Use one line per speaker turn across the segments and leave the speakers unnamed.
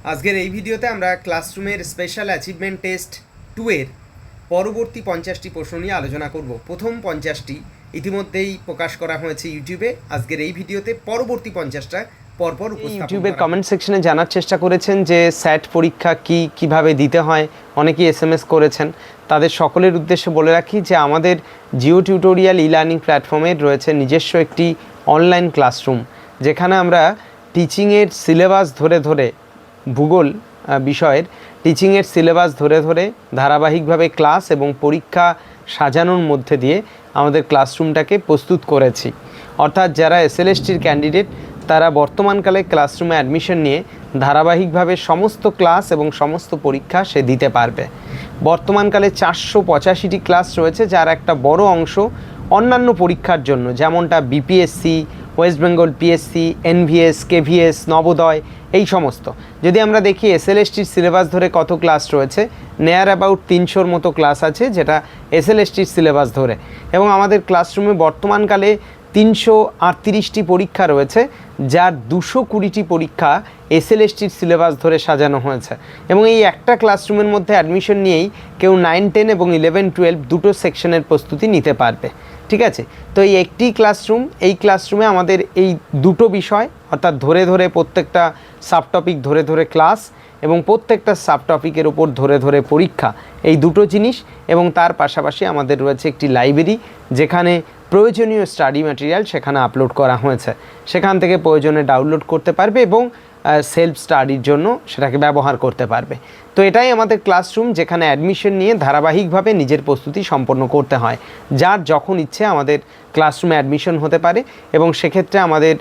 আজকের এই ভিডিওতে আমরা ক্লাসরুমের স্পেশাল অ্যাচিভমেন্ট টেস্ট টু এর পরবর্তী পঞ্চাশটি প্রশ্ন নিয়ে আলোচনা করব। প্রথম পঞ্চাশটি ইতিমধ্যেই প্রকাশ করা হয়েছে ইউটিউবে। আজকের এই ভিডিওতে পরবর্তী পঞ্চাশটা পরপর
ইউটিউবের কমেন্ট সেকশনে জানার চেষ্টা করেছেন যে স্যাট পরীক্ষা কি কীভাবে দিতে হয় অনেকেই এস এম এস করেছেন। তাদের সকলের উদ্দেশ্যে বলে রাখি যে আমাদের জিও টিউটোরিয়াল ই লার্নিং প্ল্যাটফর্মের রয়েছে নিজস্ব একটি অনলাইন ক্লাসরুম যেখানে আমরা টিচিংয়ের সিলেবাস ধরে ধরে ভূগোল বিষয়ের টিচিংয়ের সিলেবাস ধরে ধরে ধারাবাহিকভাবে ক্লাস এবং পরীক্ষা সাজানোর মধ্যে দিয়ে আমাদের ক্লাসরুমটাকে প্রস্তুত করেছি। অর্থাৎ যারা এসএলএসটির ক্যান্ডিডেট তারা বর্তমানকালে ক্লাসরুমে অ্যাডমিশন নিয়ে ধারাবাহিকভাবে সমস্ত ক্লাস এবং সমস্ত পরীক্ষা সে দিতে পারবে। বর্তমানকালে চারশো পঁচাশিটি ক্লাস রয়েছে, যার একটা বড় অংশ অন্যান্য পরীক্ষার জন্য, যেমনটা BPSC West Bengal PSC NVS KVS Navodaya এই সমস্ত। যদি আমরা দেখি এসএলএসটির সিলেবাস ধরে কত ক্লাস রয়েছে? নেয়ার অ্যাবাউট তিনশোর মতো ক্লাস আছে, যেটা এসএলএসটির সিলেবাস ধরে। এবং আমাদের ক্লাসরুমে বর্তমানকালে তিনশো আটত্রিশটি পরীক্ষা রয়েছে, যার দুশো কুড়িটি পরীক্ষা এসএলএসটির সিলেবাস ধরে সাজানো হয়েছে। এবং এই একটা ক্লাসরুমের মধ্যে অ্যাডমিশন নিয়েই কেউ নাইন টেন এবং ইলেভেন টুয়েলভ দুটো সেকশনের প্রস্তুতি নিতে পারবে। ঠিক আছে? তো এই একটি ক্লাসরুম, এই ক্লাসরুমে আমাদের এই দুটো বিষয়, অর্থাৎ ধরে ধরে প্রত্যেকটা সাব টপিক ধরে ধরে ক্লাস এবং প্রত্যেকটা সাব টপিকের ওপর ধরে ধরে পরীক্ষা, এই দুটো জিনিস এবং তার পাশাপাশি আমাদের রয়েছে একটি লাইব্রেরি যেখানে প্রয়োজনীয় স্টাডি ম্যাটেরিয়াল সেখানে আপলোড করা হয়েছে। সেখান থেকে প্রয়োজনে ডাউনলোড করতে পারবে এবং সেলফ স্টাডির জন্য সেটাকে ব্যবহার করতে পারবে। তো এটাই আমাদের ক্লাসরুম যেখানে অ্যাডমিশন নিয়ে ধারাবাহিকভাবে নিজের প্রস্তুতি সম্পন্ন করতে হয়। যার যখন ইচ্ছে আমাদের ক্লাসরুমে অ্যাডমিশন হতে পারে এবং সেক্ষেত্রে আমাদের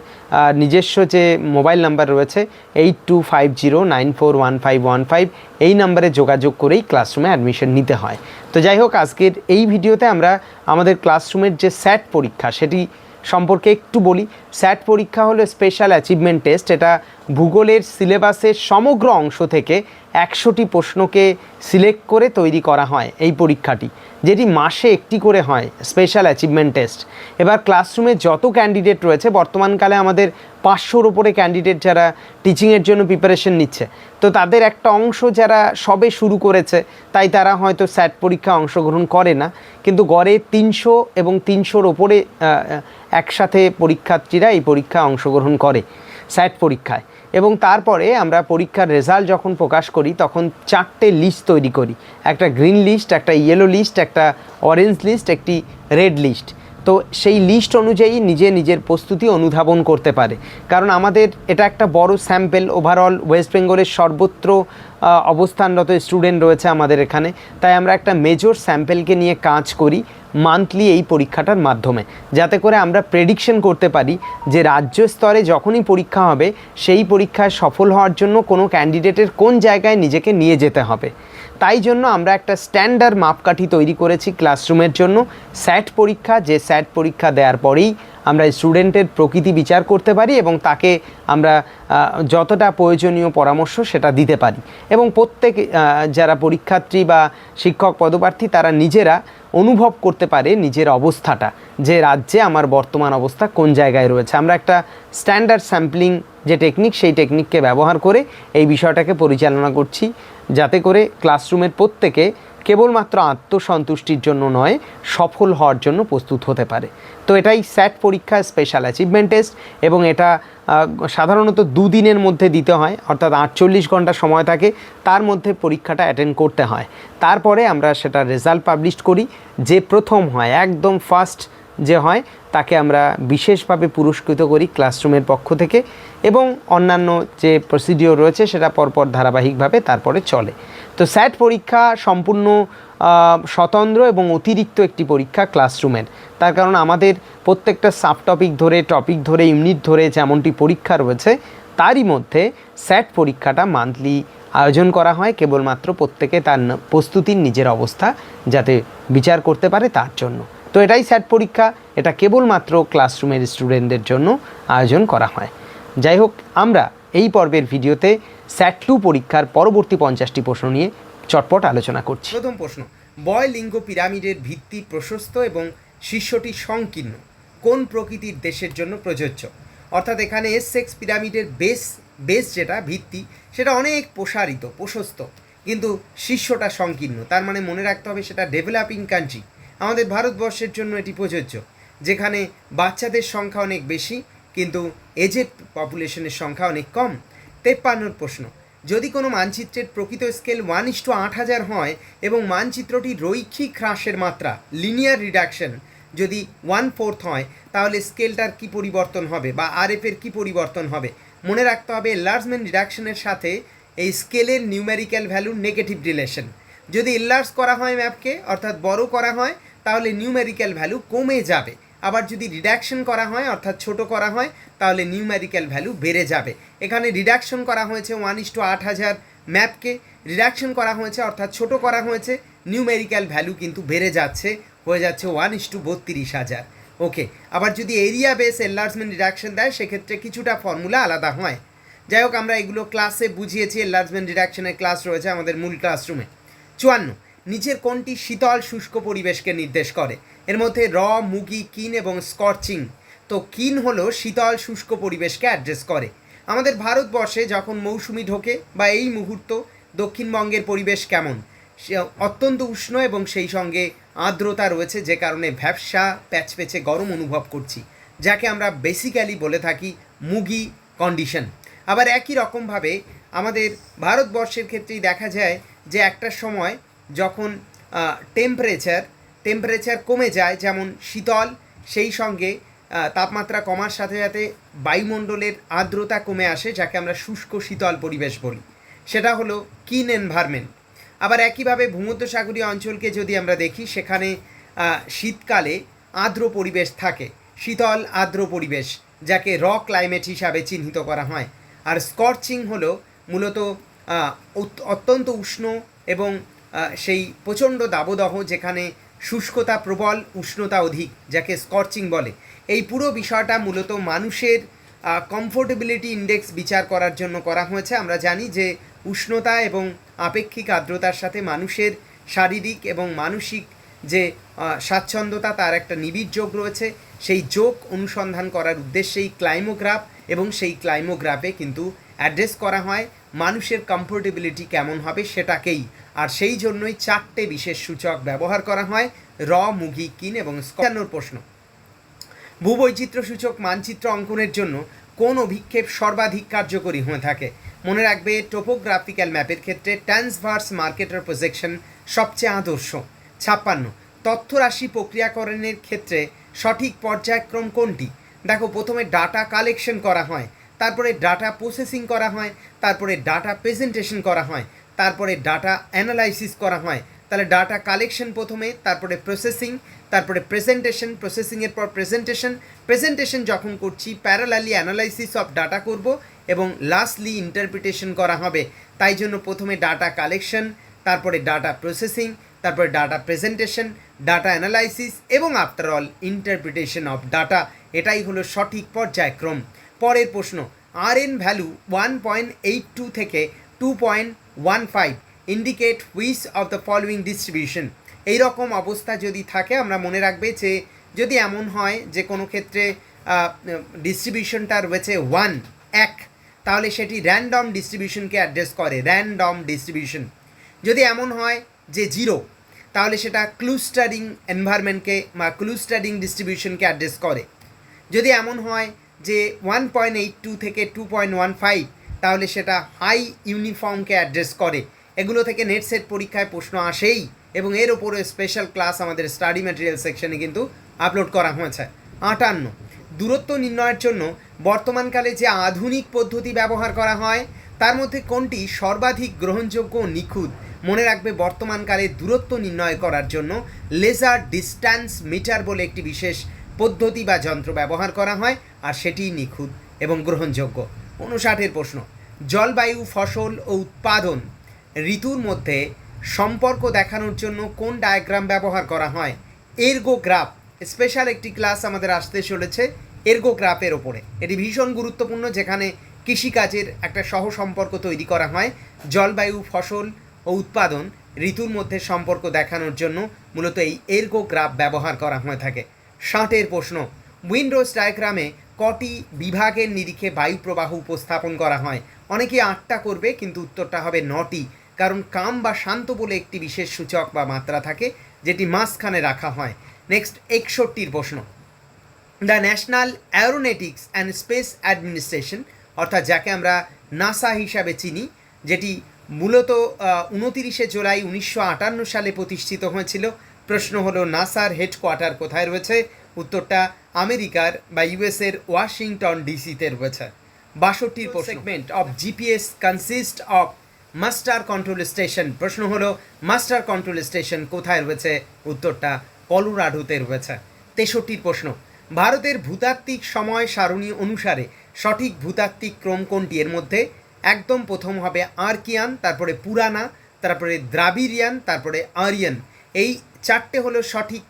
নিজস্ব যে মোবাইল নাম্বার রয়েছে eight two five zero nine four one five one five এই নাম্বারে যোগাযোগ করেই ক্লাসরুমে অ্যাডমিশন নিতে হয়। তো যাই হোক, আজকের এই ভিডিওতে আমরা আমাদের ক্লাসরুমের যে স্যাট পরীক্ষা সেটি সম্পর্কে একটু বলি। স্যাট পরীক্ষা হলো স্পেশাল অ্যাচিভমেন্ট টেস্ট এটা ভূগোলের সিলেবাসের সমগ্র অংশ থেকে একশোটি প্রশ্নকে সিলেক্ট করে তৈরি করা হয় এই পরীক্ষাটি, যেটি মাসে একটি করে হয় স্পেশাল অ্যাচিভমেন্ট টেস্ট এবার ক্লাসরুমে যত ক্যান্ডিডেট রয়েছে, বর্তমানকালে আমাদের পাঁচশোর ওপরে ক্যান্ডিডেট যারা টিচিংয়ের জন্য প্রিপারেশন নিচ্ছে, তো তাদের একটা অংশ যারা সবে শুরু করেছে, তাই তারা হয়তো স্যাট পরীক্ষা অংশগ্রহণ করে না। কিন্তু গড়ে তিনশো এবং তিনশোর ওপরে একসাথে একসাথে পরীক্ষার্থীরা এই পরীক্ষা অংশগ্রহণ করে, স্যাট পরীক্ষায়। এবং তারপরে আমরা পরীক্ষার রেজাল্ট যখন প্রকাশ করি, তখন চারটে লিস্ট তৈরি করি। একটা গ্রিন লিস্ট, একটা ইয়েলো লিস্ট, একটা অরেঞ্জ লিস্ট, একটি রেড লিস্ট। তো সেই লিস্ট অনুযায়ী নিজে নিজের প্রস্তুতি অনুধাবন করতে পারে। কারণ আমাদের এটা একটা বড় স্যাম্পেল ওভারঅল ওয়েস্ট বেঙ্গলের সর্বত্র অবস্থানরত স্টুডেন্ট রয়েছে আমাদের এখানে। তাই আমরা একটা মেজর স্যাম্পেলকে নিয়ে কাজ করি মান্থলি এই পরীক্ষাটার মাধ্যমে। যাতে করে আমরা প্রেডিকশন করতে পারি যে রাজ্য স্তরে যখনই পরীক্ষা হবে, সেই পরীক্ষায় সফল হওয়ার জন্য কোনো ক্যান্ডিডেটের কোন জায়গায় নিজেকে নিয়ে যেতে হবে। তাই জন্য আমরা একটা স্ট্যান্ডার্ড মাপকাঠি তৈরি করেছি ক্লাসরুমের জন্য। স্যাট পরীক্ষা, যে স্যাট পরীক্ষা দেওয়ার পরেই আমরা স্টুডেন্টের প্রকৃতি বিচার করতে পারি এবং তাকে আমরা যতটা প্রয়োজনীয় পরামর্শ সেটা দিতে পারি। এবং প্রত্যেক যারা পরীক্ষার্থী বা শিক্ষক পদপ্রার্থী তারা নিজেরা অনুভব করতে পারে নিজের অবস্থাটা, যে রাজ্যে আমার বর্তমান অবস্থা কোন জায়গায় রয়েছে। আমরা একটা স্ট্যান্ডার্ড স্যাম্পলিং যে টেকনিক সেই টেকনিককে ব্যবহার করে এই বিষয়টাকে পরিচালনা করছি, যাতে করে ক্লাসরুমের প্রত্যেকে কেবলমাত্র আত্মসন্তুষ্টির জন্য নয়, সফল হওয়ার জন্য প্রস্তুত হতে পারে। তো এটাই স্যাট পরীক্ষা স্পেশাল অ্যাচিভমেন্ট টেস্ট এবং এটা সাধারণত দুদিনের মধ্যে দিতে হয়, অর্থাৎ আটচল্লিশ ঘণ্টা সময় থাকে, তার মধ্যে পরীক্ষাটা অ্যাটেন্ড করতে হয়। তারপরে আমরা সেটা রেজাল্ট পাবলিশ করি, যে প্রথম হয়, একদম ফার্স্ট যে হয়, তাকে আমরা বিশেষভাবে পুরস্কৃত করি ক্লাসরুমের পক্ষ থেকে এবং অন্যান্য যে প্রসিডিওর রয়েছে, সেটা পরপর ধারাবাহিকভাবে তারপরে চলে। তো স্যাট পরীক্ষা সম্পূর্ণ স্বতন্ত্র এবং অতিরিক্ত একটি পরীক্ষা ক্লাসরুমের। তার কারণ আমাদের প্রত্যেকটা সাব টপিক ধরে টপিক ধরে, ইউনিট ধরে যেমনটি পরীক্ষা রয়েছে, তারই মধ্যে স্যাট পরীক্ষাটা মান্থলি আয়োজন করা হয়, কেবলমাত্র প্রত্যেকে তার প্রস্তুতির নিজের অবস্থা যাতে বিচার করতে পারে তার জন্য। তো এটাই স্যাট পরীক্ষা, এটা কেবলমাত্র ক্লাসরুমের স্টুডেন্টদের জন্য আয়োজন করা হয়। যাই হোক, আমরা এই পর্বের ভিডিওতে স্যাট টু পরীক্ষার পরবর্তী পঞ্চাশটি প্রশ্ন নিয়ে চটপট আলোচনা করছি।
প্রথম প্রশ্ন বয় লিঙ্গ পিরামিডের ভিত্তি প্রশস্ত এবং শীর্ষটি সংকীর্ণ, কোন প্রকৃতির দেশের জন্য প্রযোজ্য? অর্থাৎ এখানে এস সেক্স পিরামিডের বেস
বেস যেটা, ভিত্তি, সেটা অনেক প্রসারিত, প্রশস্ত, কিন্তু শীর্ষটা সংকীর্ণ, তার মানে মনে রাখতে হবে সেটা ডেভেলপিং কান্ট্রি। আমাদের ভারতবর্ষের জন্য এটি প্রযোজ্য, যেখানে বাচ্চাদের সংখ্যা অনেক বেশি কিন্তু এজেড পপুলেশনের সংখ্যা অনেক কম, তেপ্পান্নর প্রশ্ন, যদি কোনো মানচিত্রের প্রকৃত স্কেল ওয়ান ইস টু আট হাজার হয় এবং মানচিত্রটি রৈখিক হ্রাসের মাত্রা লিনিয়ার রিডাকশন যদি ওয়ান ফোর্থ হয়, তাহলে স্কেলটার কি পরিবর্তন হবে বা আরএফ এর কি পরিবর্তন হবে? মনে রাখতে হবে এনলার্জমেন্ট রিডাকশনের সাথে এই স্কেলের নিউমেরিক্যাল ভ্যালুর নেগেটিভ রিলেশন যদি এনলার্জ করা হয় ম্যাপকে অর্থাৎ বড় করা হয়, তাহলে নিউমেরিক্যাল ভ্যালু কমে যাবে। আবার যদি রিডাকশন করা হয়, অর্থাৎ ছোট করা হয়, তাহলে নিউমেরিক্যাল ভ্যালু বেড়ে যাবে। এখানে রিডাকশন করা হয়েছে ওয়ান ইস টু আট হাজার ম্যাপকে রিডাকশন করা হয়েছে, অর্থাৎ ছোট করা হয়েছে নিউমেরিক্যাল ভ্যালু কিন্তু বেড়ে যাচ্ছে, হয়ে যাচ্ছে ওয়ান ইস টু বত্রিশ হাজার। ওকে আবার যদি এরিয়া বেস এনলার্জমেন্ট রিডাকশন দেয়, সেক্ষেত্রে কিছুটা ফর্মুলা আলাদা হয়। যাই হোক, আমরা এগুলো ক্লাসে বুঝিয়েছি এনলার্জমেন্ট রিডাকশনের ক্লাস রয়েছে আমাদের মূল ক্লাসরুমে চুয়ান্ন, নিচের কোনটি শীতল শুষ্ক পরিবেশকে নির্দেশ করে? এর মধ্যে র, মুগি, কিন এবং স্কর্চিং। তো কিন হলো শীতল, শুষ্ক পরিবেশকে অ্যাড্রেস করে। আমাদের ভারতবর্ষে যখন মৌসুমি ঢোকে বা এই মুহূর্ত, দক্ষিণবঙ্গের পরিবেশ কেমন? অত্যন্ত উষ্ণ এবং সেই সঙ্গে আর্দ্রতা রয়েছে, যে কারণে ভ্যাবসা প্যাচপেচে গরম অনুভব করছি, যাকে আমরা বেসিক্যালি বলে থাকি মুগি কন্ডিশন আবার একই রকমভাবে আমাদের ভারতবর্ষের ক্ষেত্রেই দেখা যায় যে একটা সময় যখন টেম্পারেচার টেম্পারেচার কমে যায়, যেমন শীতল, সেই সঙ্গে তাপমাত্রা কমার সাথে সাথে বায়ুমণ্ডলের আর্দ্রতা কমে আসে, যাকে আমরা শুষ্ক শীতল পরিবেশ বলি। সেটা হলো কিন এনভায়রনমেন্ট আবার একইভাবে ভূমধ্যসাগরীয় অঞ্চলকে যদি আমরা দেখি, সেখানে শীতকালে আর্দ্র পরিবেশ থাকে, শীতল আর্দ্র পরিবেশ, যাকে র ক্লাইমেট হিসাবে চিহ্নিত করা হয়। আর স্কর্চিং হলো মূলত অত- অত্যন্ত উষ্ণ এবং সেই প্রচণ্ড দাবদাহ যেখানে শুষ্কতা প্রবল, উষ্ণতা অধিক, যাকে স্কর্চিং বলে। এই পুরো বিষয়টা মূলত মানুষের কমফোর্টেবিলিটি ইন্ডেক্স বিচার করার জন্য করা হয়েছে। আমরা জানি যে উষ্ণতা এবং আপেক্ষিক আর্দ্রতার সাথে মানুষের শারীরিক এবং মানসিক যে স্বাচ্ছন্দ্যতা, তার একটা নিবিড় যোগ রয়েছে। সেই যোগ অনুসন্ধান করার উদ্দেশ্যেই ক্লাইমোগ্রাফ এবং সেই ক্লাইমোগ্রাফে কিন্তু অ্যাড্রেস করা হয়। মানুষের কমফোর্টেবিলিটি কেমন হবে সেটাকেই। আর সেই জন্যই চারটে বিশেষ সূচক ব্যবহার করা হয়, র, মুগি, কিন এবং স্কয়ানোর প্রশ্ন। ভূবৈচিত্র্য সূচক মানচিত্র অঙ্কনের জন্য কোন অভিক্ষেপ সর্বাধিক কার্যকরী হয়ে থাকে? মনে রাখবে টোপোগ্রাফিক্যাল ম্যাপের ক্ষেত্রে ট্রান্সভার্স মার্কেটের প্রজেকশন সবচেয়ে আদর্শ। ছাপ্পান্ন। তথ্যরাশি প্রক্রিয়াকরণের ক্ষেত্রে সঠিক পর্যায়ক্রম কোনটি? দেখো, প্রথমে ডাটা কালেকশন করা হয়। তারপরে ডাটা প্রসেসিং করা হয়, তারপরে ডাটা প্রেজেন্টেশন করা হয়, তারপরে ডাটা অ্যানালাইসিস করা হয়। তাহলে ডাটা কালেকশন প্রথমে, তারপরে প্রসেসিং তারপরে প্রেজেন্টেশন প্রসেসিংয়ের পর প্রেজেন্টেশন প্রেজেন্টেশন যখন করছি প্যারালালি অ্যানালাইসিস অফ ডাটা করব এবং লাস্টলি ইন্টারপ্রিটেশন করা হবে। তাই জন্য প্রথমে ডাটা কালেকশন তারপরে ডাটা প্রসেসিং তারপরে ডাটা প্রেজেন্টেশন ডাটা অ্যানালাইসিস এবং after all interpretation of data এটাই হলো সঠিক পর্যায়ক্রম। পরের প্রশ্ন R N value one point eight two থেকে two point one five indicate which of the following distribution এইরকম অবস্থা যদি থাকে, আমরা মনে রাখবে যে যদি এমন হয় যে কোনো ক্ষেত্রে ডিস্ট্রিবিউশনটা রয়েছে ওয়ান এক, তাহলে সেটি র্যান্ডম ডিস্ট্রিবিউশনকে অ্যাড্রেস করে র্যান্ডম ডিস্ট্রিবিউশন যদি এমন হয় যে জিরো তাহলে সেটা ক্লুস্টারিং এনভায়রনমেন্টকে বা ক্লুস্টারিং ডিস্ট্রিবিউশনকে অ্যাড্রেস করে। যদি এমন হয় যে ওয়ান পয়েন্ট এইট টু থেকে টু পয়েন্ট ওয়ান ফাইভ তাহলে সেটা হাই ইউনিফর্মকে অ্যাড্রেস করে। এগুলো থেকে নেট সেট পরীক্ষায় প্রশ্ন আসেই এবং এর ওপরে স্পেশাল ক্লাস আমাদের স্টাডি ম্যাটেরিয়াল সেকশনে কিন্তু আপলোড করা হয়েছে। আটান্ন, দূরত্ব নির্ণয়ের জন্য বর্তমানকালে যে আধুনিক পদ্ধতি ব্যবহার করা হয়, তার মধ্যে কোনটি সর্বাধিক গ্রহণযোগ্য নিখুঁত? মনে রাখবে বর্তমানকালে দূরত্ব নির্ণয় করার জন্য লেজার ডিস্ট্যান্স মিটার বলে একটি বিশেষ পদ্ধতি বা যন্ত্র ব্যবহার করা হয় আর সেটিই নিখুঁত এবং গ্রহণযোগ্য। উনষাটের প্রশ্ন, জলবায়ু, ফসল ও উৎপাদন ঋতুর মধ্যে সম্পর্ক দেখানোর জন্য কোন ডায়াগ্রাম ব্যবহার করা হয়? এরগোগ্রাফ স্পেশাল একটি ক্লাস আমাদের আসতে চলেছে এরগোগ্রাফের ওপরে। এটি ভীষণ গুরুত্বপূর্ণ যেখানে কৃষিকাজের একটা সহ সম্পর্ক তৈরি করা হয়। জলবায়ু, ফসল ও উৎপাদন ঋতুর মধ্যে সম্পর্ক দেখানোর জন্য মূলত এই এরগোগ্রাফ ব্যবহার করা হয়ে থাকে। ষাটের প্রশ্ন। উইন্ডোজ ডায়াগ্রামে কটি বিভাগের নিরিখে বায়ু প্রবাহ উপস্থাপন করা হয়? অনেকে আটটা করবে, কিন্তু উত্তরটা হবে নটি। কারণ কাম বা শান্ত বলে একটি বিশেষ সূচক বা মাত্রা থাকে, যেটি মাঝখানে রাখা হয়। নেক্সট, একষট্টির প্রশ্ন। The National Aeronautics and Space Administration, অর্থাৎ যাকে আমরা নাসা হিসাবে চিনি, যেটি মূলত উনতিরিশে জুলাই উনিশশো আটান্ন সালে প্রতিষ্ঠিত হয়েছিল প্রশ্ন হলো নাসার হেডকোয়ার্টার কোথায় রয়েছে? উত্তরটা আমেরিকার বা ইউএসের ওয়াশিংটন ডিসিতে রয়েছে। বাষট্টির segment of GPS consist of master control station প্রশ্ন হলো মাস্টার কন্ট্রোল স্টেশন কোথায় রয়েছে? উত্তরটা কলোরাডোতে রয়েছে। তেষট্টির প্রশ্ন। ভারতের ভূতাত্ত্বিক সময় সারণী অনুসারে সঠিক ভূতাত্ত্বিক ক্রম কোনটি? এর মধ্যে একদম প্রথম হবে আর্কিয়ান তারপরে পুরানা তারপরে দ্রাবিড়িয়ান তারপরে আরিয়ান। এই চারটে হলো সঠিক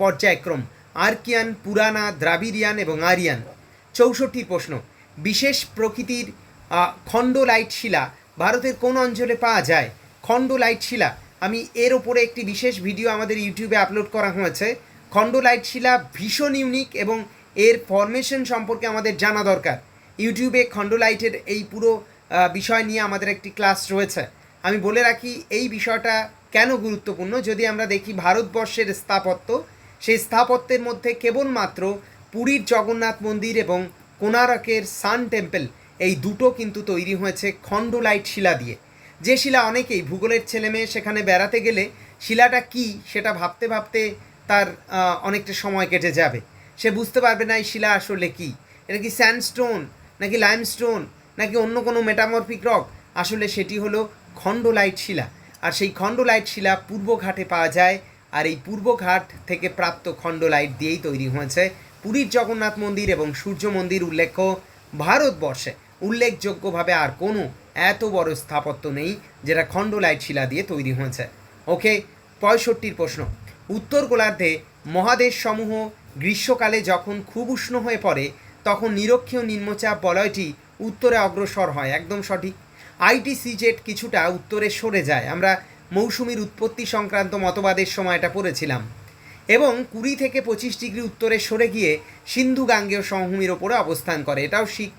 পর্যায়ক্রম। আর্কিয়ান, পুরানা, দ্রাবিড়িয়ান এবং আরিয়ান। চৌষট্টি প্রশ্ন। বিশেষ প্রকৃতির খণ্ডলাইট শিলা ভারতের কোন অঞ্চলে পাওয়া যায়? খণ্ডলাইট শিলা। আমি এর ওপরে একটি বিশেষ ভিডিও আমাদের ইউটিউবে আপলোড করা হয়েছে। খণ্ডলাইট শিলা ভীষণ ইউনিক এবং এর ফরমেশন সম্পর্কে আমাদের জানা দরকার। ইউটিউবে খণ্ডলাইটের এই পুরো বিষয় নিয়ে আমাদের একটি ক্লাস রয়েছে। আমি বলে রাখি, এই বিষয়টা কেন গুরুত্বপূর্ণ? যদি আমরা দেখি ভারতবর্ষের স্থাপত্য, সেই স্থাপত্যের মধ্যে কেবলমাত্র পুরীর জগন্নাথ মন্দির এবং কোনারকের সান টেম্পল, এই দুটো কিন্তু তৈরি হয়েছে খণ্ডলাইট শিলা দিয়ে। যে শিলা অনেকেই, ভূগোলের ছেলেমেয়ে সেখানে বেড়াতে গেলে শিলাটা কি সেটা ভাবতে ভাবতে তার অনেকটা সময় কেটে যাবে। সে বুঝতে পারবে না এই শিলা আসলে কি। এটা কি স্যান্ডস্টোন, নাকি লাইমস্টোন, নাকি অন্য কোনো মেটামরফিক রক? আসলে সেটি হলো খণ্ডলাইট শিলা। আর সেই খণ্ডলাইট শিলা পূর্বঘাটে পাওয়া যায়, আর এই পূর্বঘাট থেকে প্রাপ্ত খণ্ডলাইট দিয়েই তৈরি হয়েছে পুরীর জগন্নাথ মন্দির এবং সূর্য মন্দির উল্লেখ্য। ভারতবর্ষে উল্লেখযোগ্যভাবে আর কোনো এত বড় স্থাপত্য নেই যেটা খণ্ডলাইট শিলা দিয়ে তৈরি হয়েছে। ওকে, পঁয়ষট্টির প্রশ্ন। উত্তর গোলার্ধে মহাদেশ সমূহ গ্রীষ্মকালে যখন খুব উষ্ণ হয়ে পড়ে, তখন নিরক্ষীয় নিম্নচাপ বলয়টি উত্তরে অগ্রসর হয়। একদম সঠিক। আইটিসি জেট কিছুটা উত্তরে সরে যায়। আমরা মৌসুমীর উৎপত্তি সংক্রান্ত মতবাদের সময় এটা পড়েছিলাম। এবং কুড়ি থেকে পঁচিশ ডিগ্রি উত্তরে সরে গিয়ে সিন্ধু গাঙ্গেয় সমভূমির ওপরে অবস্থান করে। এটাও শিখ।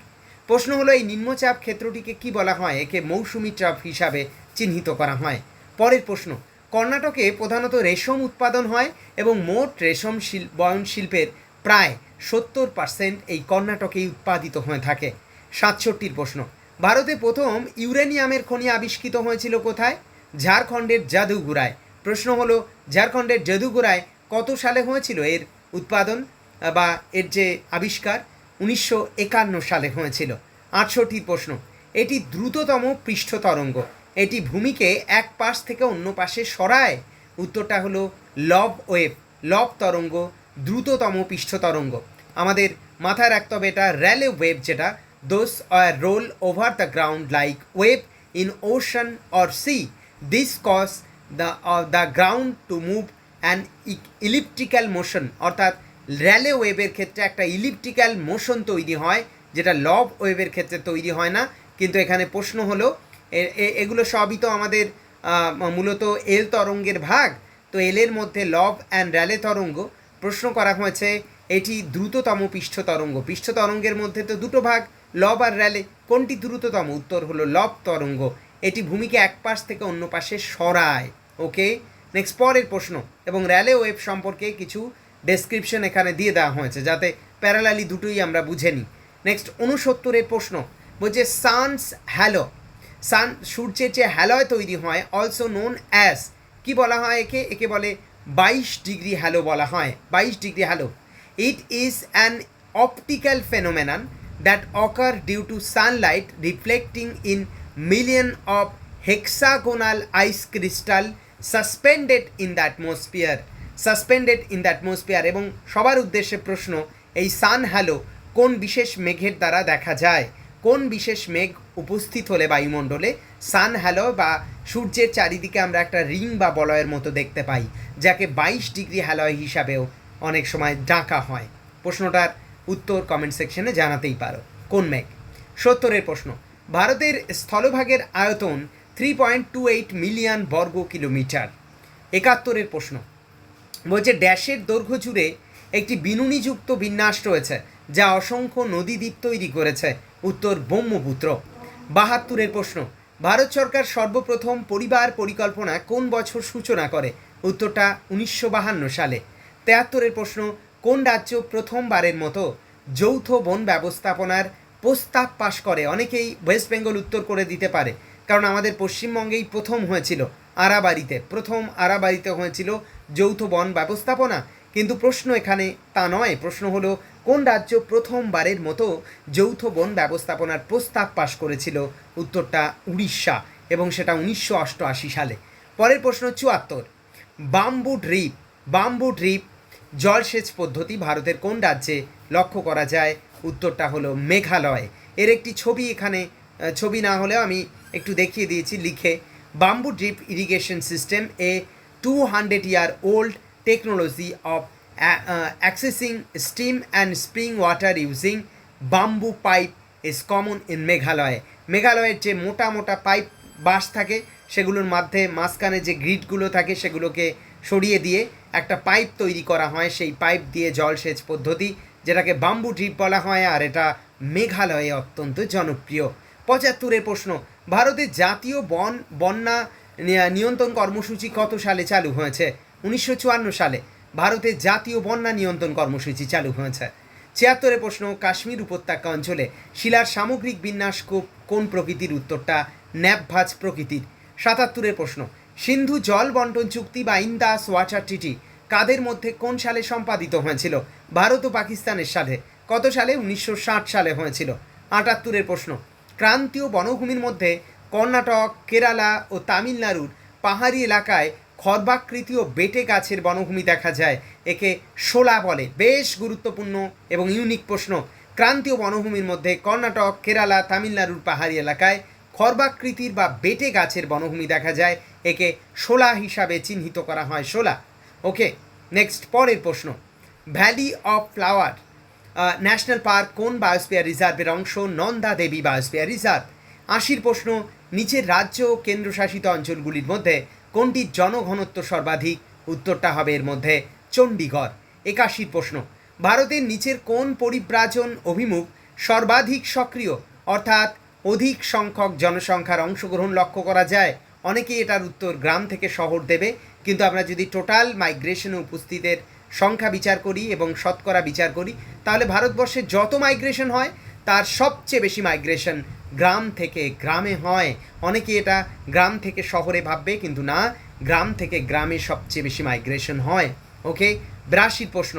প্রশ্ন হলো, এই নিম্নচাপ ক্ষেত্রটিকে কি বলা হয়? একে মৌসুমী চাপ হিসাবে চিহ্নিত করা হয়। পরের প্রশ্ন, কর্ণাটকে প্রধানত রেশম উৎপাদন হয় এবং মোট রেশম শিল বয়ন শিল্পের প্রায় সত্তর পার্সেন্ট এই কর্ণাটকেই উৎপাদিত হয়ে থাকে। সাতষট্টির প্রশ্ন ভারতে প্রথম ইউরেনিয়ামের খনি আবিষ্কৃত হয়েছিল কোথায়? ঝাড়খণ্ডের জাদুগুড়ায় প্রশ্ন হলো, ঝাড়খণ্ডের জাদুগুড়ায় কত সালে হয়েছিল? এর উৎপাদন বা এর যে আবিষ্কার, উনিশশো একান্ন সালে হয়েছিল। আটষট্টি প্রশ্ন। এটি দ্রুততম পৃষ্ঠ তরঙ্গ এটি ভূমিকে এক পাশ থেকে অন্য পাশে সরায়। উত্তরটা হলো লব ওয়েভ। লব তরঙ্গ দ্রুততম পৃষ্ঠ তরঙ্গ আমাদের মাথায় রাখতে হবে এটা র্যালে ওয়েভ যেটা। Those are roll over the ground like wave in ocean or sea this cause the the ground to move an elliptical motion অর্থাৎ র্যালে ওয়েভের ক্ষেত্রে একটা ইলিপ্টিক্যাল মোশন তৈরি হয়, যেটা লব ওয়েভের ক্ষেত্রে তৈরি হয় না। কিন্তু এখানে প্রশ্ন হলো এগুলো সবই তো আমাদের মূলত এল তরঙ্গের ভাগ। তো এলের মধ্যে লব অ্যান্ড র্যালে তরঙ্গ। প্রশ্ন করা হয়েছে, এটি দ্রুততম পৃষ্ঠ তরঙ্গ পৃষ্ঠ তরঙ্গের মধ্যে তো দুটো ভাগ। লব আর র্যালে কোনটি দ্রুততম? উত্তর হলো লব তরঙ্গ। এটি ভূমিকে এক পাশ থেকে অন্য পাশে সরায়। ওকে নেক্সট পরের প্রশ্ন। এবং র্যালে ওয়েব সম্পর্কে কিছু ডেসক্রিপশন এখানে দিয়ে দেওয়া হয়েছে, যাতে প্যারালালি দুটোই আমরা বুঝে নিই। নেক্সট উনসত্তরের প্রশ্ন। বলছে সানস হ্যালো সান সূর্যের যে হ্যালয় তৈরি হয় অলসো নোন অ্যাস কি বলা হয় একে? একে বলে বাইশ ডিগ্রি হ্যালো বলা হয়। বাইশ degree halo it is an optical phenomenon that occur due to sunlight reflecting in million of hexagonal ice crystal suspended in the atmosphere suspended in the atmosphere এবং সবার উদ্দেশ্যে প্রশ্ন, এই সান হ্যালো কোন বিশেষ মেঘের দ্বারা দেখা যায়? কোন বিশেষ মেঘ উপস্থিত হলে বায়ুমণ্ডলে? সান হ্যালো বা সূর্যের চারিদিকে আমরা একটা রিং বা বলয়ের মতো দেখতে পাই, যাকে বাইশ ডিগ্রি হ্যালয় হিসাবেও অনেক সময় ডাকা হয়। প্রশ্নটার উত্তর কমেন্ট সেকশনে জানাতেই পারো। কোন মেঘ? সত্তরের প্রশ্ন। ভারতের স্থলভাগের আয়তন three point two eight million বর্গ কিলোমিটার। একাত্তরের প্রশ্ন। বলছে ড্যাশের দৈর্ঘ্য জুড়ে একটি বিনুনিযুক্ত বিন্যাস রয়েছে, যা অসংখ্য নদীদ্বীপ তৈরি করেছে, উত্তর ব্রহ্মপুত্র। বাহাত্তরের প্রশ্ন। ভারত সরকার সর্বপ্রথম পরিবার পরিকল্পনা কোন বছর সূচনা করে? উত্তরটা উনিশশো বাহান্ন সালে। তেহাত্তরের প্রশ্ন কোন রাজ্য প্রথমবারের মতো যৌথ বন ব্যবস্থাপনার প্রস্তাব পাশ করে? অনেকেই ওয়েস্ট বেঙ্গল উত্তর করে দিতে পারে। কারণ আমাদের পশ্চিমবঙ্গেই প্রথম হয়েছিল আরাবাড়িতে। প্রথম আরাবাড়িতে হয়েছিল যৌথ বন ব্যবস্থাপনা। কিন্তু প্রশ্ন এখানে তা নয়। প্রশ্ন হলো, কোন রাজ্য প্রথমবারের মতো যৌথ বন ব্যবস্থাপনার প্রস্তাব পাশ করেছিল? উত্তরটা উড়িষ্যা, এবং সেটা উনিশশো অষ্টআশি সালে। পরের প্রশ্ন চুয়াত্তর বাম্বু ড্রিপ বাম্বু ড্রিপ জলসেচ পদ্ধতি ভারতের কোন রাজ্যে লক্ষ্য করা যায়? উত্তরটা হলো মেঘালয়। এর একটি ছবি এখানে ছবি না হলেও আমি একটু দেখিয়ে দিয়েছি লিখে। Bamboo drip irrigation system a two hundred year old technology of accessing steam and spring water using bamboo pipe is common in Meghalaya মেঘালয়ের যে মোটা মোটা পাইপ বাঁশ থাকে, সেগুলোর মধ্যে মাঝখানে যে গ্রিডগুলো থাকে, সেগুলোকে সরিয়ে দিয়ে একটা পাইপ তৈরি করা হয়, সেই পাইপ দিয়ে জলসেচ পদ্ধতি, যেটাকে বাম্বু ড্রিপ বলা হয়, আর এটা মেঘালয়ে অত্যন্ত জনপ্রিয়। পঁচাত্তরের প্রশ্ন, ভারতের জাতীয় বন, বন্যা নিয়ন্ত্রণ কর্মসূচি কত সালে চালু হয়েছে? উনিশশো চুয়ান্ন সালে ভারতের জাতীয় বন্যা নিয়ন্ত্রণ কর্মসূচি চালু হয়েছে। ছিয়াত্তরের প্রশ্ন, কাশ্মীর উপত্যকা অঞ্চলে শিলার সামগ্রিক বিন্যাস কোন প্রকৃতির উত্তরটা ন্যাপভাজ প্রকৃতির? সাতাত্তরের প্রশ্ন সিন্ধু জল বন্টন চুক্তি বা ইন্দাস ওয়াটার ট্রিটি কাদের মধ্যে কোন সালে সম্পাদিত হয়েছিল? ভারত ও পাকিস্তানের সাথে কত সালে? উনিশশো ষাট সালে হয়েছিল। আটাত্তরের প্রশ্ন। ক্রান্তীয় বনভূমির মধ্যে কর্ণাটক, কেরালা ও তামিলনাড়ুর পাহাড়ি এলাকায় খর্বাকৃতি ও বেটে গাছের বনভূমি দেখা যায়। একে শোলা বলে। বেশ গুরুত্বপূর্ণ এবং ইউনিক প্রশ্ন। ক্রান্তীয় বনভূমির মধ্যে কর্ণাটক, কেরালা, তামিলনাড়ুর পাহাড়ি এলাকায় খর্বাকৃতির বা বেটে গাছের বনভূমি দেখা যায়। একে শোলা হিসাবে চিহ্নিত করা হয়। শোলা। ওকে, নেক্সট, পরের প্রশ্ন। Valley of flower national park কোন বায়োস্ফিয়ার রিজার্ভের অংশ? Nanda Devi biosphere reserve. আশির প্রশ্ন, নিচের রাজ্য ও কেন্দ্রশাসিত অঞ্চলগুলির মধ্যে কোনটির জনঘনত্ব সর্বাধিক? উত্তরটা হবে এর মধ্যে চণ্ডীগড়। একাশির প্রশ্ন, ভারতের নিচের কোন পরিব্রাজন অভিমুখ সর্বাধিক সক্রিয়? অর্থাৎ, অধিক সংখ্যক জনসংখ্যার অংশগ্রহণ লক্ষ্য করা যায় অনেকেই এটার উত্তর গ্রাম থেকে শহর দেবে, কিন্তু আমরা যদি টোটাল মাইগ্রেশনে উপস্থিতের সংখ্যা বিচার করি এবং শতকরা বিচার করি, তাহলে ভারতবর্ষে যত মাইগ্রেশন হয়, তার সবচেয়ে বেশি মাইগ্রেশন গ্রাম থেকে গ্রামে হয়। অনেকে এটা গ্রাম থেকে শহরে ভাববে, কিন্তু না, গ্রাম থেকে গ্রামে সবচেয়ে বেশি মাইগ্রেশন হয়। ওকে বিরাশির প্রশ্ন।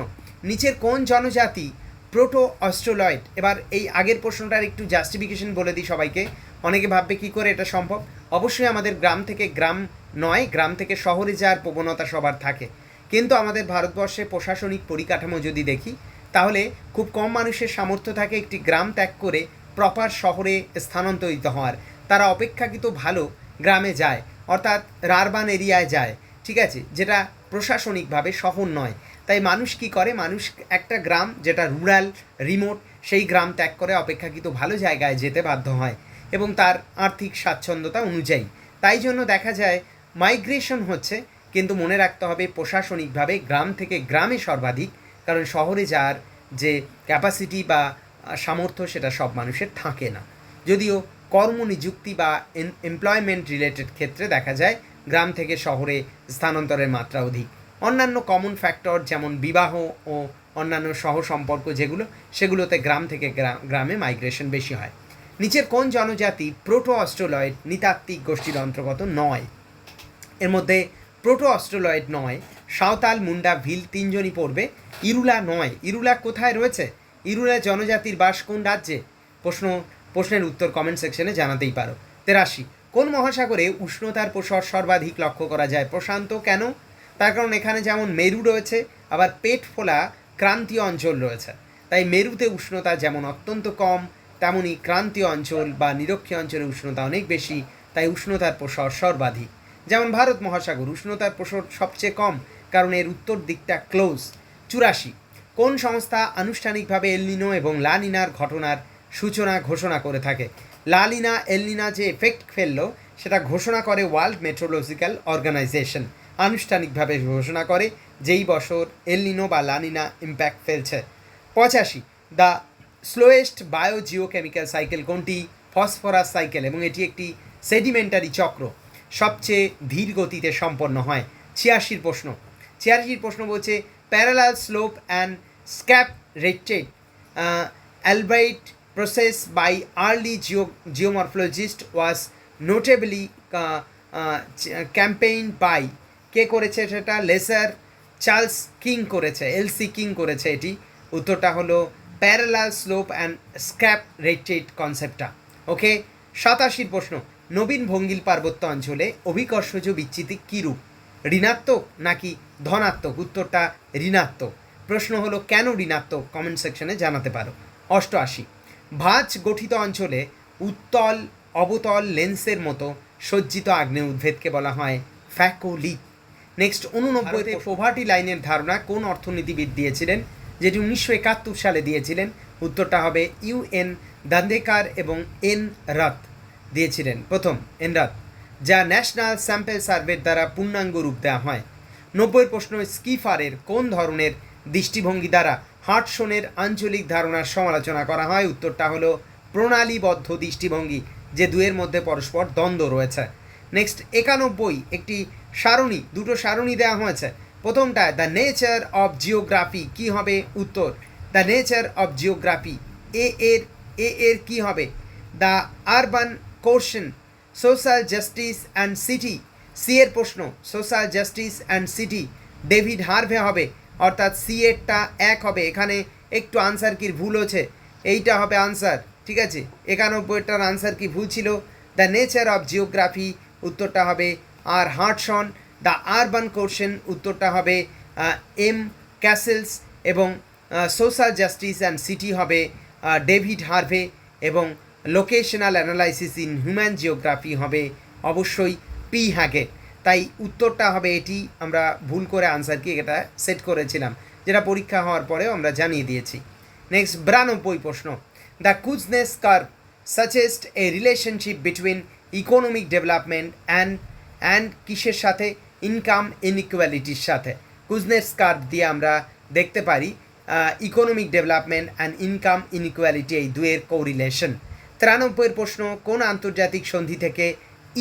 নিচের কোন জনজাতি প্রোটো অস্ট্রোলয়েড এবার এই আগের প্রশ্নটার একটু জাস্টিফিকেশন বলে দিই সবাইকে। অনেকে ভাববে, কি করে এটা সম্ভব? অবশ্যই আমাদের গ্রাম থেকে গ্রাম নয়, গ্রাম থেকে শহরে যাওয়ার প্রবণতা সবার থাকে। কিন্তু আমাদের ভারতবর্ষে প্রশাসনিক পরিকাঠামো যদি দেখি, তাহলে খুব কম মানুষের সামর্থ্য থাকে একটি গ্রাম ত্যাগ করে প্রপার শহরে স্থানান্তরিত হওয়ার। তারা অপেক্ষাকৃত ভালো গ্রামে যায়, অর্থাৎ রারবান এরিয়ায় যায়, ঠিক আছে? যেটা প্রশাসনিকভাবে শহর নয়। তাই মানুষ কি করে? মানুষ একটা গ্রাম যেটা রুরাল রিমোট সেই গ্রাম ত্যাগ করে অপেক্ষাকৃত ভালো জায়গায় যেতে বাধ্য হয়। এবং তার আর্থিক স্বাচ্ছন্দ্যতা অনুযায়ী। তাই জন্য দেখা যায় মাইগ্রেশন হচ্ছে, কিন্তু মনে রাখতে হবে প্রশাসনিকভাবে গ্রাম থেকে গ্রামে সর্বাধিক, কারণ শহরে যাওয়ার যে ক্যাপাসিটি বা সামর্থ্য সেটা সব মানুষের থাকে না। যদিও কর্মনিযুক্তি বা এমপ্লয়মেন্ট রিলেটেড ক্ষেত্রে দেখা যায়, গ্রাম থেকে শহরে স্থানান্তরের মাত্রা অধিক। অন্যান্য কমন ফ্যাক্টর যেমন বিবাহ ও অন্যান্য সহ সম্পর্ক যেগুলো, সেগুলোতে গ্রাম থেকে গ্রা- গ্রামে মাইগ্রেশন বেশি হয়। নিচের কোন জনজাতি প্রোটো অস্ট্রোলয়েড নৃতাত্ত্বিক গোষ্ঠীর অন্তর্গত নয়? এর মধ্যে প্রোটো অস্ট্রোলয়েড নয়, সাঁওতাল, মুন্ডা, ভিল তিনজনই পড়বে। ইরুলা নয়। ইরুলা কোথায় রয়েছে? ইরুলা জনজাতির বাস কোন রাজ্যে? প্রশ্ন, প্রশ্নের উত্তর কমেন্ট সেকশনে জানাতেই পারো। তেরাশি, কোন মহাসাগরে উষ্ণতার প্রসর সর্বাধিক লক্ষ্য করা যায়? প্রশান্ত কেন? তার কারণ এখানে যেমন মেরু রয়েছে, আবার পেট ফোলা ক্রান্তীয় অঞ্চল রয়েছে। তাই মেরুতে উষ্ণতা যেমন অত্যন্ত কম তেমনি ক্রান্তীয় অঞ্চল বা নিরক্ষীয় অঞ্চলে উষ্ণতা অনেক বেশি, তাই উষ্ণতার প্রসর সর্বাধিক। যেমন ভারত মহাসাগর, উষ্ণতার প্রসর সবচেয়ে কম, কারণ এর উত্তর দিকটা ক্লোজ চুরাশি। কোন সংস্থা আনুষ্ঠানিকভাবে এলনিনো এবং লানিনার ঘটনার সূচনা ঘোষণা করে থাকে? লালিনা এলনিনা যে এফেক্ট ফেলল, সেটা ঘোষণা করে ওয়ার্ল্ড মেট্রোলজিক্যাল অর্গানাইজেশন আনুষ্ঠানিকভাবে ঘোষণা করে, যেই বছর এলনিনো বা লানিনা ইম্প্যাক্ট ফেলছে। পঁচাশি দ্য স্লোয়েস্ট বায়োজিওকেমিক্যাল সাইকেল কোনটি? ফসফরাস সাইকেল এবং এটি একটি সেডিমেন্টারি চক্র। সবচেয়ে ধীর গতিতে সম্পন্ন হয়। ছিয়াশির প্রশ্ন। ছিয়াশির প্রশ্ন বলছে parallel slope and scarp retreat albeit process by early geo geomorphologist was notably campaign by, কে করেছে সেটা? লেসার চার্লস কিং করেছে এলসি কিং করেছে এটি। উত্তরটা হলো parallel slope and scarp retreat কনসেপ্টটা ওকে সাতাশির প্রশ্ন নবীন ভঙ্গিল পার্বত্য অঞ্চলে অভিকর্ষজ বিচ্যুতি কী রূপ? ঋণাত্মক নাকি ধনাত্মক? উত্তরটা ঋণাত্মক। প্রশ্ন হলো কেন ঋণাত্মক? কমেন্ট সেকশনে জানাতে পারো। অষ্টআশি ভাঁজ গঠিত অঞ্চলে উত্তল অবতল লেন্সের মতো সজ্জিত আগ্নেয় উদ্ভিদকে বলা হয় ফ্যাকোলিক নেক্সট উননব্বইতে পোভার্টি লাইনের ধারণা কোন অর্থনীতিবিদ দিয়েছিলেন? যেটি উনিশশো একাত্তর সালে দিয়েছিলেন। উত্তরটা হবে ইউএন দান্দেকার এবং এন রাত দিয়েছিলেন। প্রথম, এন রাত, যা ন্যাশনাল স্যাম্পেল সার্ভের দ্বারা পূর্ণাঙ্গ রূপ দেওয়া হয়। নব্বই প্রশ্ন, স্কিফারের কোন ধরনের দৃষ্টিভঙ্গি দ্বারা হার্টসনের আঞ্চলিক ধারণার সমালোচনা করা হয়? উত্তরটা হলো প্রণালীবদ্ধ দৃষ্টিভঙ্গি, যে দুয়ের মধ্যে পরস্পর দ্বন্দ্ব রয়েছে। নেক্সট, একানব্বই, একটি সারণী, দুটো সারণী দেওয়া হয়েছে। প্রথমটা দ্য নেচার অফ জিওগ্রাফি কি হবে? উত্তর the nature of geography A এর এ এর কি হবে? The urban question social justice and city C এর প্রশ্ন social justice and city David Harvey হবে, অর্থাৎ সি এরটা এক হবে। এখানে একটু আনসার কির ভুল হচ্ছে? এইটা হবে আনসার ঠিক আছে? একানব্বইটার আনসার কি ভুল ছিল? দ্য নেচার অফ জিওগ্রাফি উত্তরটা হবে আর হার্টসন দ্য আরবান কোর্শন উত্তরটা হবে এম ক্যাসেলস এবং সোশ্যাল জাস্টিস অ্যান্ড সিটি হবে ডেভিড হারভে এবং locational analysis in human geography হবে অবশ্যই পি হ্যাগেট। তাই উত্তরটা হবে এটি, আমরা ভুল করে আনসার কি এটা সেট করেছিলাম, যেটা পরীক্ষা হওয়ার পরেও আমরা জানিয়ে দিয়েছি। নেক্সট বিরানব্বই প্রশ্ন। The Kuznets curve suggest a relationship between economic development and and কিসের সাথে? ইনকাম ইনইকুয়ালিটির সাথে। কুজনেস কার্ভ দিয়ে আমরা দেখতে পারি economic development and income inequality এই দুয়ের কোরিলেশন তিরানব্বইয়ের প্রশ্ন, কোন আন্তর্জাতিক সন্ধি থেকে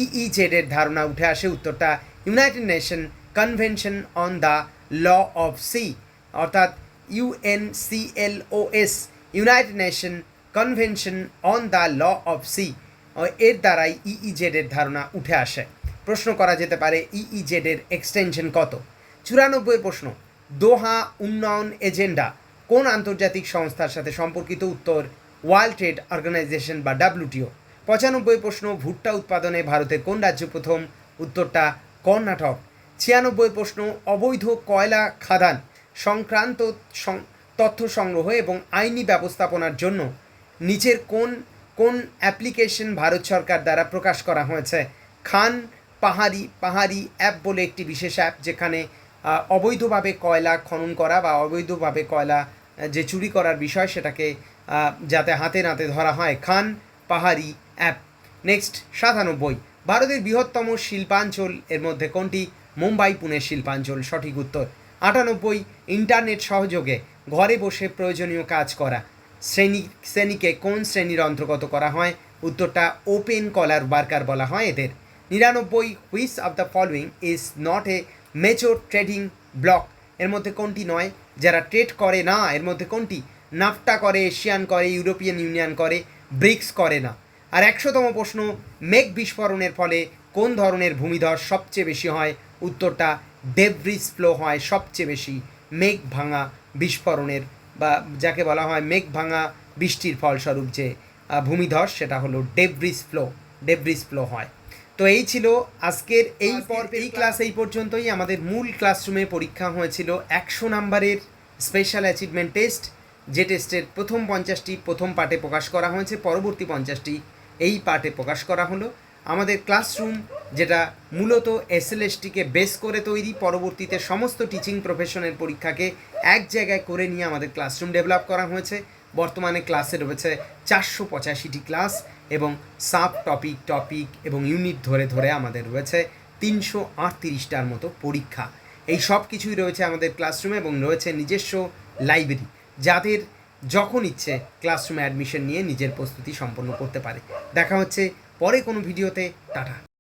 ইইজেড এর ধারণা উঠে আসে? উত্তরটা United Nation convention on the law of sea অর্থাৎ UNCLOS United Nation convention on the law of sea এর দ্বারাই ইইজেড এর ধারণা উঠে আসে। প্রশ্ন করা যেতে পারে ইইজেড এর এক্সটেনশন কত? চুরানব্বই প্রশ্ন। দোহা উন্নয়ন এজেন্ডা। কোন আন্তর্জাতিক সংস্থার সাথে সম্পর্কিত উত্তর? ওয়ার্ল্ড ট্রেড অর্গানাইজেশন বা ডাব্লিউটিও পঁচানব্বই প্রশ্ন, ভুট্টা উৎপাদনে ভারতের কোন রাজ্য প্রথম? উত্তরটা কর্ণাটক। ছিয়ানব্বই প্রশ্ন, অবৈধ কয়লা খাদান। সংক্রান্ত তথ্য সংগ্রহ এবং আইনি ব্যবস্থাপনার জন্য। নিচের কোন কোন অ্যাপ্লিকেশন ভারত সরকার দ্বারা প্রকাশ করা হয়েছে? খান পাহাড়ি পাহাড়ি অ্যাপ বলে একটি বিশেষ অ্যাপ যেখানে অবৈধভাবে কয়লা খনন করা বা অবৈধভাবে কয়লা যে চুরি করার বিষয় সেটাকে যাতে হাতে নাতে ধরা হয়। খান পাহাড়ি অ্যাপ নেক্সট সাতানব্বই। ভারতের বৃহত্তম শিল্পাঞ্চল, এর মধ্যে কোনটি? মুম্বাই পুনে শিল্পাঞ্চল, সঠিক উত্তর। আটানব্বই, ইন্টারনেট সহযোগে ঘরে বসে প্রয়োজনীয় কাজ করা। শ্রেণি, শ্রেণীকে কোন শ্রেণির অন্তর্গত করা হয়? উত্তরটা ওপেন কলার বার্কার বলা হয় এদের। নিরানব্বই which of the following is not a major trading block এর মধ্যে কোনটি নয়? যারা ট্রেড করে না, এর মধ্যে কোনটি? নাফটা করে, এশিয়ান করে, ইউরোপিয়ান ইউনিয়ন করে, ব্রিক্স করে না। আর একশোতম প্রশ্ন, মেঘ বিস্ফোরণের ফলে কোন ধরনের ভূমিধস সবচেয়ে বেশি হয়? উত্তরটা ডেব্রিস ফ্লো হয় সবচেয়ে বেশি, মেঘ ভাঙা বিস্ফোরণের বা যাকে বলা হয় মেঘ ভাঙা বৃষ্টির ফলস্বরূপ যে ভূমিধস, সেটা হলো ডেব্রিস ফ্লো ডেব্রিস ফ্লো হয়। তো এই ছিল আজকের এই পর এই ক্লাস এই পর্যন্তই। আমাদের মূল ক্লাসরুমে পরীক্ষা হয়েছিল একশো নাম্বারের স্পেশাল অ্যাচিভমেন্ট টেস্ট যে টেস্টের প্রথম পঞ্চাশটি প্রথম পার্টে প্রকাশ করা হয়েছে পরবর্তী পঞ্চাশটি এই পার্টে প্রকাশ করা হলো। আমাদের ক্লাসরুম যেটা মূলত এসএলএসটিকে বেস করে তৈরি পরবর্তীতে সমস্ত টিচিং প্রফেশনের পরীক্ষাকে এক জায়গায় করে নিয়ে আমাদের ক্লাসরুম ডেভেলপ করা হয়েছে। বর্তমানে ক্লাসে রয়েছে চারশো পঁচাশিটি ক্লাস এবং সাব টপিক টপিক এবং ইউনিট ধরে ধরে আমাদের রয়েছে তিনশো আটত্রিশটার মতো পরীক্ষা। এই সব কিছুই রয়েছে আমাদের ক্লাসরুমে এবং রয়েছে নিজস্ব লাইব্রেরি যাদের যখন ইচ্ছে ক্লাসরুমে অ্যাডমিশন নিয়ে নিজের প্রস্তুতি সম্পন্ন করতে পারে। দেখা হচ্ছে পরে কোনো ভিডিওতে টাটা।